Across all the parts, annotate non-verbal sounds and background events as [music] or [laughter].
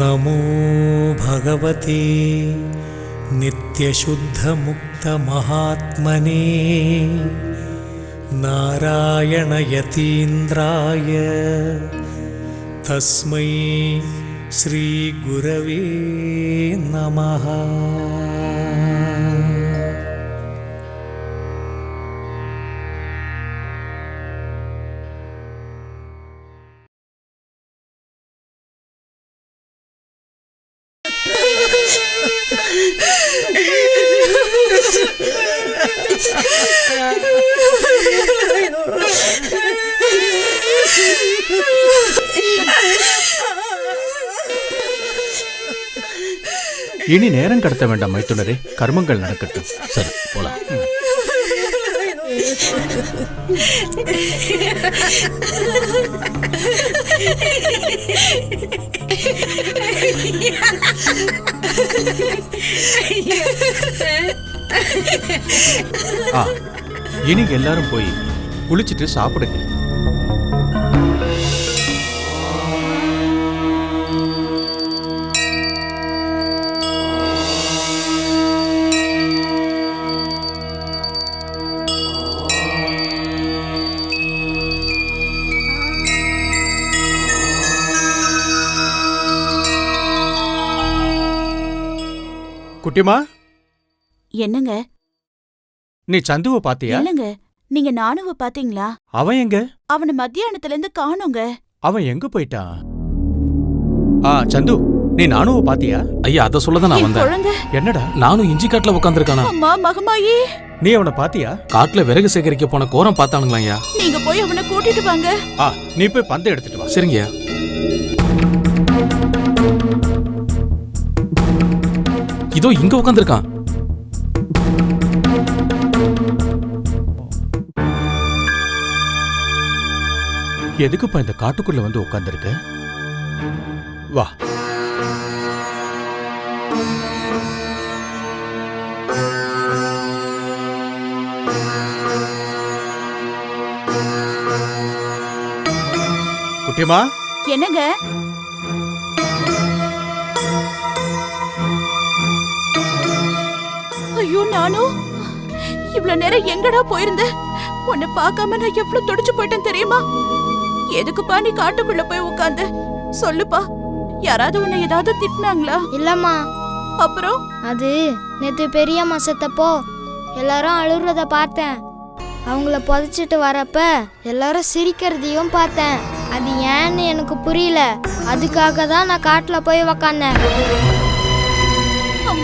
नमो भगवते नित्यशुद्धमुक्तमहात्मने नारायणयतीन्द्राय तस्मै श्रीगुरवे नमः இனி நேரம் கடத்த வேண்டாம் மைத்துனரே. கர்மங்கள் நடக்கட்டும். சரி போலாம். ஆ இனி எல்லாரும் போய் குளிச்சிட்டு சாப்பிடுங்க. குட்டிமா? என்னங்க? நீ சந்துவ பாத்தியா? இல்லங்க. நீங்க நானுவ பாத்தீங்களா? அவன் எங்க? அவன மத்தியானத்துல இருந்து காணோங்க. அவன் எங்க போயிட்டான்? ஆ சந்து நீ நானுவ பாத்தியா? ஐயா அதை சொல்ல தான் நான் என் வந்தேன். குழந்தை. என்னடா? நானும் இஞ்சி காட்டுல உட்காந்துருக்கானா அம்மா மகமாயி. நீ அவனை பாத்தியா? காட்டுல விறகு சேகரிக்க போன கோரம் பார்த்தானுங்களா ஐயா? நீங்க போய் அவனை கூட்டிட்டு வாங்க. ஆ நீ போய் பந்தை எடுத்துட்டு வா. சரிங்கய்யா. இதோ இங்க உட்காந்துருக்கான் எதுக்குப்பா இந்த காட்டுக்குள்ள வந்து உட்கார்ந்திருக்க வா. குட்டிமா என்னங்க? நானும் இவ்வளவு நேரம் எங்கடா போயிருந்த? உன்னை பார்க்காம நான் எவ்வளவு துடிச்சு போயிட்டேன் தெரியுமா? எதுக்குப்பா நீ காட்டுக்குள்ள போய் உட்கார்ந்த சொல்லுப்பா. யாராவது உன்னை ஏதாவது திட்டினாங்களா? இல்லம்மா. அப்புறம்? அது நேத்து பெரியம்மா செத்தப்போ எல்லாரும் அழுகுறத பார்த்தேன். அவங்கள புதைச்சிட்டு வரப்ப எல்லாரும் சிரிக்கிறதையும் பார்த்தேன். அது ஏன்னு எனக்கு புரியல. அதுக்காக தான் நான் காட்டுல போய் உக்காந்தேன்.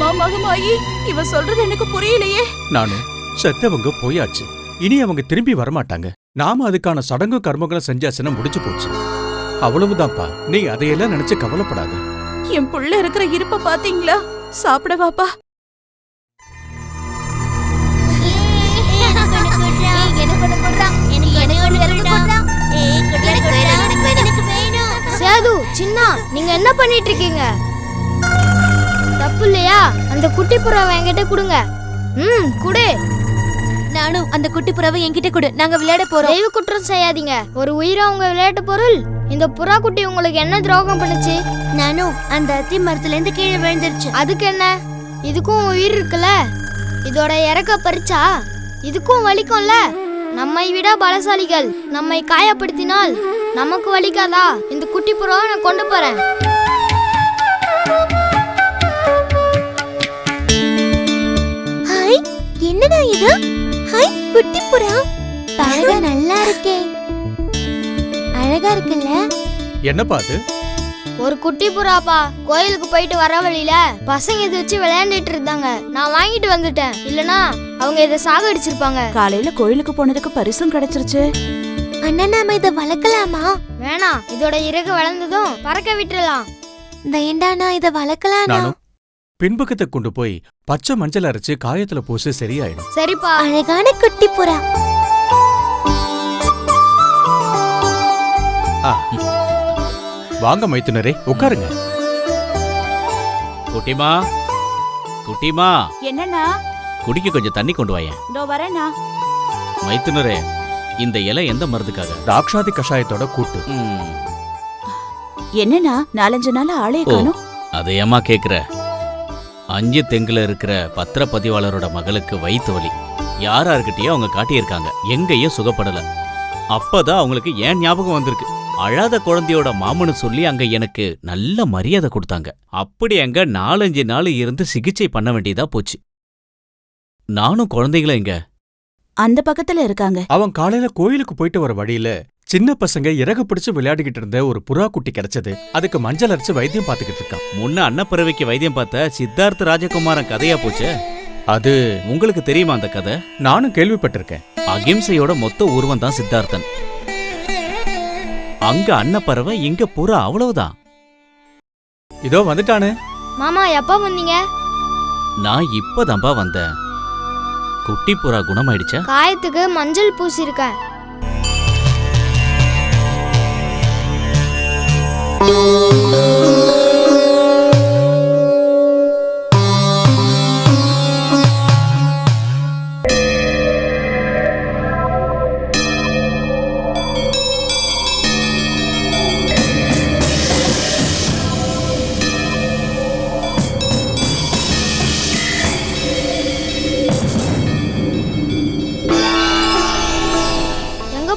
அம்மா மகமாயி இவ சொல்றது எனக்கு புரியலையே. நானு செத்தவங்க போயாச்சு. இனி அவங்க திரும்பி வரமாட்டாங்க. நாம அதுக்கான சடங்கு கர்மங்களும் செஞ்சாச்சுன்னா முடிச்சு போச்சு. அவ்வளவுதான்ப்பா. நீ அதையெல்லாம் நினைச்சு கவலைப்படாத. என் புள்ள இருக்கிற இருப்ப பாத்தீங்களா? சாப்பிட வாப்பா சேது சின்னா நீங்க என்ன பண்ணிட்டு இருக்கீங்க? தப்பு இல்லையா? அந்த குட்டி புறாவை என்கிட்ட கொடுங்க. ம் குடு. நானும் அந்த குட்டி புறாவை என்கிட்ட கொடு. நாங்க விளையாட போறோம். தெய்வ குற்றம் செய்யாதீங்க. ஒரு உயிரா உங்க விளையாட்டு பொருள்? இந்த புறா குட்டி உங்களுக்கு என்ன துரோகம் பண்ணுச்சு? நானும் அந்த அத்தி மரத்துல இருந்து கீழே விழுந்துருச்சு. அதுக்கு என்ன? இதுக்கும் உயிர் இருக்குல்ல? இதோட இறக்க பறிச்சா? இதுக்கும் வலிக்கும்ல? நம்மை விட பலசாலிகள். நம்மை காயப்படுத்தினால் நமக்கு வலிக்காதா? இந்த குட்டி புறாவை நான் கொண்டு போறேன். என்னடா இது? ஹாய் குட்டி புறா. பார்க்க நல்லா இருக்கே. அழகா இருக்குல்ல? என்னப்பா அது? ஒரு குட்டி புறாப்பா கோயிலுக்கு போயிட்டு வர வழியில பசங்க இதை வச்சு விளையாண்டுட்டு இருந்தாங்க. நான் வாங்கிட்டு வந்துட்டேன். இல்லனா அவங்க இதை சாகடிச்சிருப்பாங்க. காலையில கோயிலுக்கு போனதுக்கு பரிசும் கிடைச்சிருச்சு. அண்ணா நாம இத வளர்க்கலாமா? வேணாம் இதோட இறகு வளர்ந்ததும் பறக்க விட்டுறலாம். வேண்டாண்ணா இத வளர்க்கலாம் நானும் பின்பக்கத்தை கொண்டு போய் பச்சை மஞ்சள் அரைச்சு காயத்துல பூசி சரியாயிடும். சரிப்பா. அழகான குட்டி புறா. ஆ. வாங்க மைத்துனரே உட்காருங்க. குட்டிமா குட்டிமா. என்னண்ணா? குடிக்க கொஞ்சம் தண்ணி கொண்டு வாயேன். இதோ வரேண்ணா. மைத்துனரே இந்த இலை எந்த மருந்துக்காக? தாக்ஷாதி கஷாயத்தோட கூட்டு. ம், என்னன்னா நாலஞ்சு நாள் ஆளே ஓ காணும். அதை ஏம்மா கேக்குற? அஞ்சு தெங்குல இருக்கிற பத்திரப்பதிவாளரோட மகளுக்கு வயித்து வலி. யாரார்கிட்டயோ அவங்க காட்டியிருக்காங்க. எங்கேயும் சுகப்படல. அப்பதான் அவங்களுக்கு ஏன் ஞாபகம் வந்திருக்கு? அழாத குழந்தையோட மாமனு சொல்லி அங்க எனக்கு நல்ல மரியாதை கொடுத்தாங்க. அப்படி அங்க நாலஞ்சு நாள் இருந்து சிகிச்சை பண்ண வேண்டியதா போச்சு. நானும் குழந்தைகள இங்க. அந்த பக்கத்துல இருக்காங்க. அவன் காலையில கோயிலுக்கு போயிட்டு வர வழியில சின்ன பசங்க இறகு பிடிச்சு விளையாடிக்கிட்டு இருந்த ஒரு புறா குட்டி கிடைச்சது. அதுக்கு மஞ்சள் அரைச்சு வைத்தியம் பார்த்துக்கிட்டு இருக்கான். முன்ன அன்னப்பறவைக்கு வைத்தியம் பார்த்த சித்தார்த்த ராஜகுமாரன் கதையா போச்சு? அது உங்களுக்கு தெரியுமா அந்த கதை? நானும் கேள்விப்பட்டிருக்கேன். அகிம்சையோட மொத்த உருவம் தான் சித்தார்த்தன். அங்க அன்னப்பறவை இங்க புறா அவ்வளவுதான். இதோ வந்துட்டானே. மாமா எப்போ வந்தீங்க? நான் இப்பதான்பா வந்தேன். குட்டி புறா குணமாயிடுச்சா? காயத்துக்கு மஞ்சள் பூசியிருக்கேன் எங்க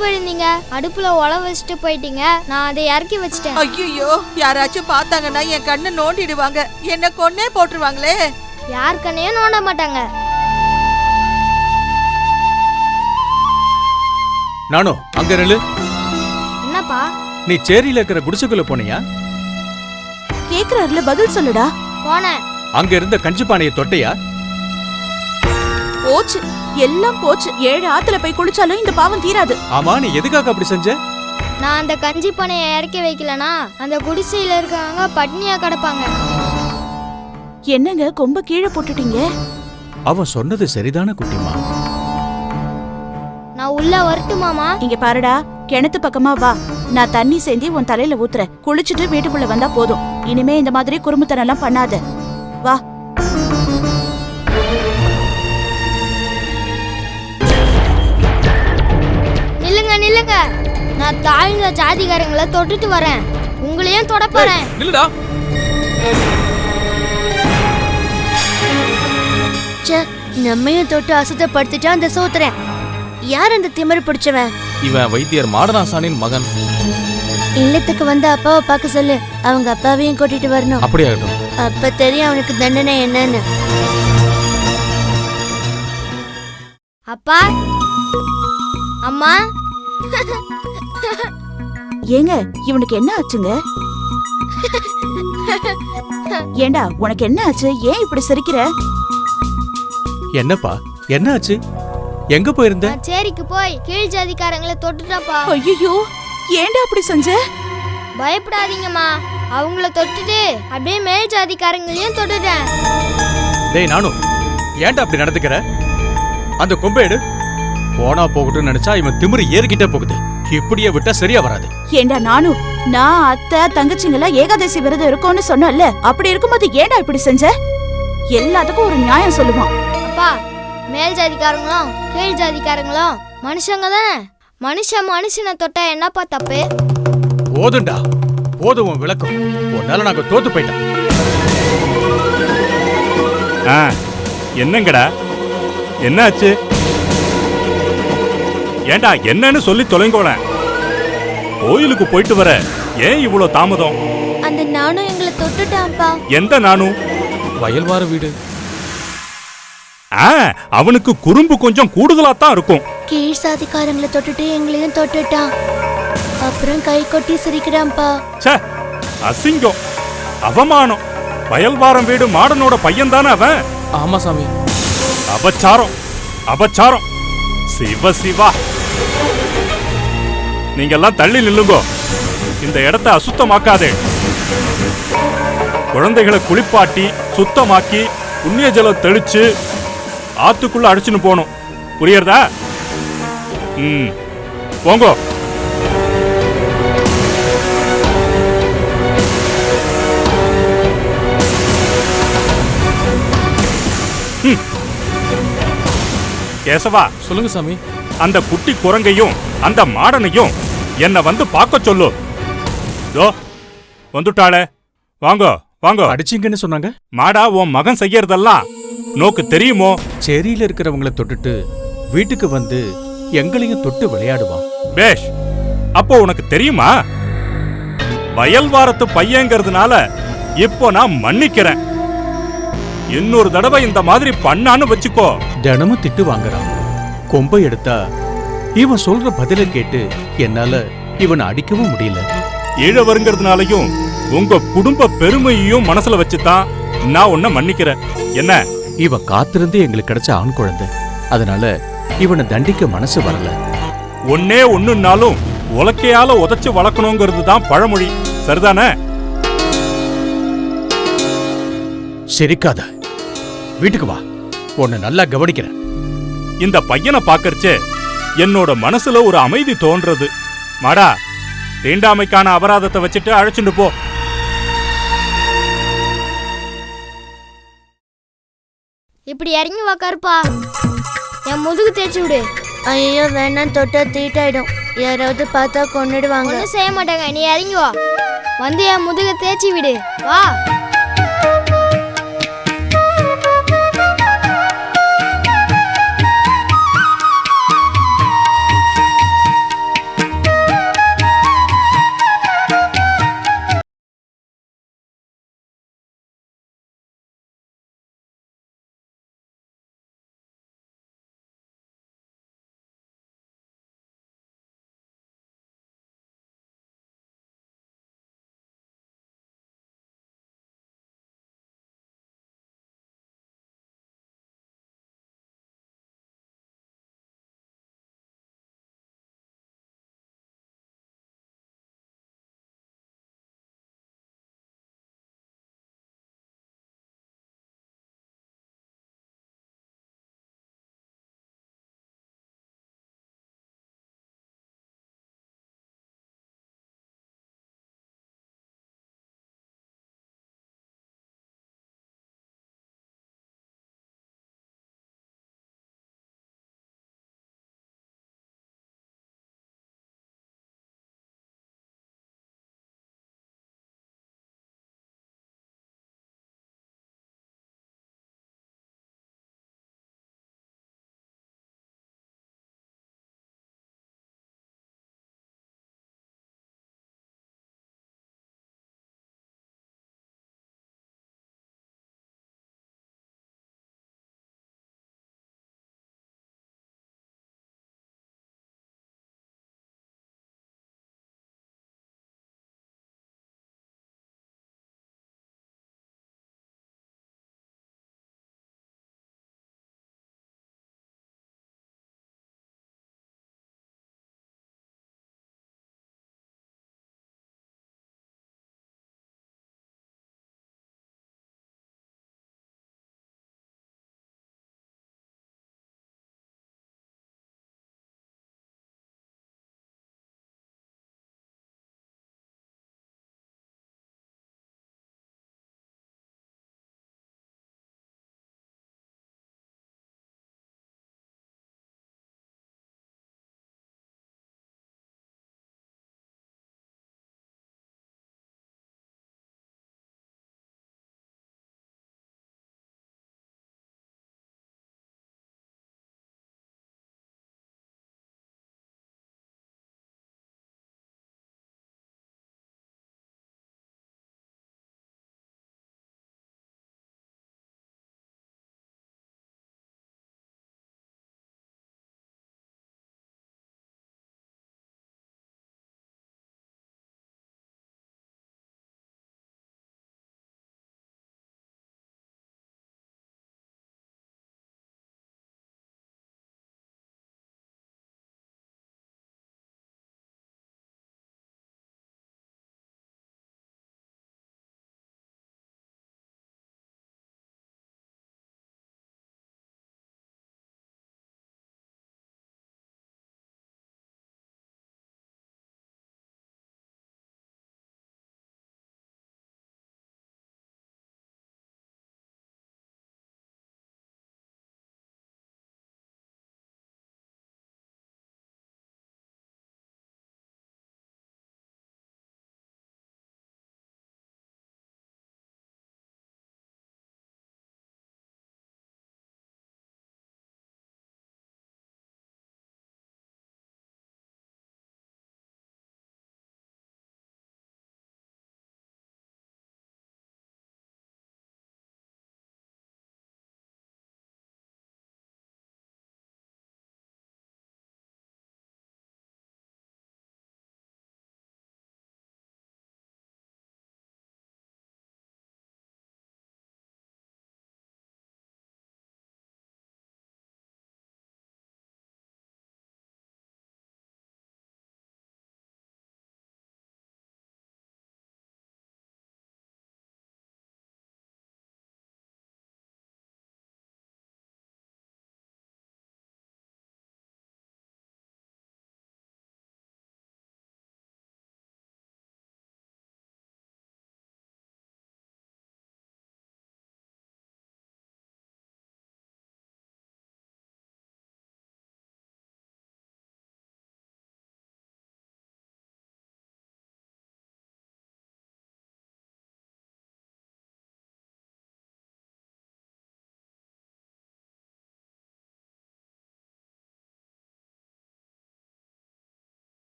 போயிருந்தீங்க? அடுப்புல உழ வச்சுட்டு போயிட்டீங்க. நான் அதை இறக்கி வச்சிட்டேன். ஐயோ யாராச்சும் பார்த்தாங்கன்னா என் கண்ணை நோண்டிடுவாங்க. என்ன கொன்னே போட்டுருவாங்களே. யார் கண்ணையும் நோண்ட மாட்டாங்க. நானும் அங்க நில்லு. என்னப்பா? நீ சேரியில இருக்கிற குடிசைக்குள்ள போனியா? கேக்குறாருல பதில் சொல்லுடா. போனேன். அங்க இருந்த கஞ்சி பானையை தொட்டையா? போச்சு. எல்லாம் போச்சு. ஏழு ஆத்துல போய் குளிச்சாலும் இந்த பாவம் தீராது. ஆமா நீ எதுக்காக அப்படி செஞ்ச? நான் அந்த கஞ்சி பானையை இறக்கி வைக்கலனா அந்த குடிசையில இருக்கவங்க பட்னியா கிடப்பாங்க. என்னங்க கொம்ப கீழே போட்டுட்டீங்க? அவன் சொன்னது சரிதான குட்டிமா? நான் உள்ள வரட்டுமாமா இங்க பாருடா கிணத்து பக்கமா வா. நான் தண்ணி சேந்தி உன் தலையில ஊத்துறேன். குளிச்சுட்டு வீட்டுக்குள்ள வந்தா போதும். இனிமே இந்த மாதிரி குறும்புத்தனம் எல்லாம் பண்ணாத. வா. நான் தாழ்ந்த ஜாதிகாரங்களை தொட்டுட்டு வரேன். உங்களையும் தொட போறேன்? நில்லுடா. நம்மையும் தொட்டு அசுத்தப்படுத்திட்டா அந்த சோத்துறேன் யார் அந்த திமிரு பிடிச்சவன்? இவன் வைத்தியர் மாடனாசானின் மகன். இல்லத்துக்கு வந்து அப்பாவை பார்க்க சொல்லு. அவங்க அப்பாவையும் கூட்டிட்டு வரணும். அப்படியாகட்டும். அப்ப தெரியும் அவனுக்கு தண்டனை என்னன்னு. அப்பா. அம்மா. [laughs] ஏங்க இவனுக்கு என்ன ஆச்சுங்க? ஏண்டா உனக்கு என்ன ஆச்சு? ஏன் இப்படி சிரிக்கிற? என்னப்பா என்னாச்சு எங்க போயிருந்த? நான் சேரிக்கு போய் கீழ் ஜாதிக்காரங்களை தொட்டுட்டப்பா. ஐயோ ஏன்டா அப்படி செஞ்ச? பயப்படாதீங்கம்மா. அவங்கள தொட்டுட்டு அப்படியே மேல் ஜாதிக்காரங்களையும் தொட்டுட்டேன். டேய் நானும் ஏன்டா அப்படி நடந்துக்கிற? அந்த கொம்பை எடு போனா போகட்டும்னு நினைச்சா இவன் திமிரு ஏறிக்கிட்டே போகுது. இப்படியே விட்டா சரியா வராது. ஏண்டா நானும் நான் அத்தை தங்கச்சிங்கள ஏகாதசி விரதம் இருக்கும்னு சொன்னல அப்படி இருக்கும்போது ஏன்டா இப்படி செஞ்ச? எல்லாத்துக்கும் ஒரு நியாயம் சொல்லுவான். அப்பா மேல் ஜாதிக்காரங்களும் கீழ் ஜாதிக்காரங்களும் மனுஷங்க தானே? மனுஷன் மனுஷனை தொட்டா என்னப்பா தப்பு? போதும்டா. போதும் உன் விளக்கம். உன்னால நாங்க தோத்து போயிட்டோம் ஆ என்னங்கடா? என்னாச்சு? ஏண்டா என்னன்னு சொல்லி தொலைங்கோளேன் கோயிலுக்கு போயிட்டு வர ஏன் இவ்வளோ தாமதம்? அந்த நானும் எங்களை தொட்டுட்டான்ப்பா. எந்த நானும் வயல்வார வீடு. ஆ அவனுக்கு குறும்பு கொஞ்சம் கூடுதலா தான் இருக்கும். கீழ் சாதிக்காரங்களை தொட்டுட்டு எங்களையும் தொட்டுட்டான். அப்புறம் கை கொட்டி சிரிக்கிறான்ப்பா. ச்சே அசிங்கம். அவமானம். வயல்வாரம் வீடு மாடனோட பையன் தானே அவன்? ஆமா சாமி. அபச்சாரம். அபச்சாரம். சிவ சிவா. நீங்கெல்லாம் தள்ளி நில்லுங்கோ. இந்த இடத்த அசுத்தமாக்காதே. குழந்தைகளை குளிப்பாட்டி சுத்தமாக்கி புண்ணிய ஜலம் தெளிச்சு ஆத்துக்குள்ள அடிச்சுன்னு போகணும். புரியறதா? ம். போங்கோ. ம். கேசவா சொல்லுங்க சாமி. அந்த குட்டி குரங்கையும் அந்த மாடனையும் என்னை வந்து பார்க்க சொல்லு. தோ வந்துட்டாளே. வாங்கோ வாங்கோ. அடிச்சீங்கன்னு சொன்னாங்க? மாடா உன் மகன் செய்யறதெல்லாம் நோக்கு தெரியுமோ? சேரியில இருக்கிறவங்கள தொட்டுட்டு வீட்டுக்கு வந்து எங்களையும் தொட்டு விளையாடுவான். பேஷ் அப்போ உனக்கு தெரியுமா? வயல்வாரத்து பையங்கிறதுனால இப்போ நான் மன்னிக்கிறேன். இன்னொரு தடவை இந்த மாதிரி பண்ணான்னு வச்சுக்கோ. தினமும் திட்டு வாங்குறான். கொம்பை எடுத்தா இவன் சொல்ற பதில கேட்டு என்னால இவனை அடிக்கவும் முடியல. ஈழவருங்கிறதுனாலையும் உங்க குடும்ப பெருமையையும் மனசுல வச்சுதான் நான் உன்னை மன்னிக்கிறேன். என்ன? இவன் காத்திருந்து எங்களுக்கு கிடைச்ச ஆண் குழந்தை. அதனால இவனை தண்டிக்க மனசு வரல. ஒன்னே ஒண்ணுன்னாலும் உலக்கையால உதைச்சு வளர்க்கணுங்கிறது தான் பழமொழி. சரிதானே? சிரிக்காத. வீட்டுக்கு வா. உன்னை நல்லா கவனிக்கிறேன். இந்த பையனை பாக்கறச்சே என்னோட மனசுல ஒரு அமைதி தோன்றது. மாடா தீண்டாமைக்கான அபராதத்தை வச்சுட்டு அழைச்சிட்டு போ. இப்படி இறங்கி வா கருப்பா. என் முதுகு தேய்ச்சி விடு. ஐயோ வேணாம் தொட்டா தீட்டாயிடும். யாராவது பார்த்தா கொன்னுடுவாங்க. ஒன்றும் செய்ய மாட்டாங்க. நீ இறங்கி வா. வந்து என் முதுக தேய்ச்சி விடு. வா.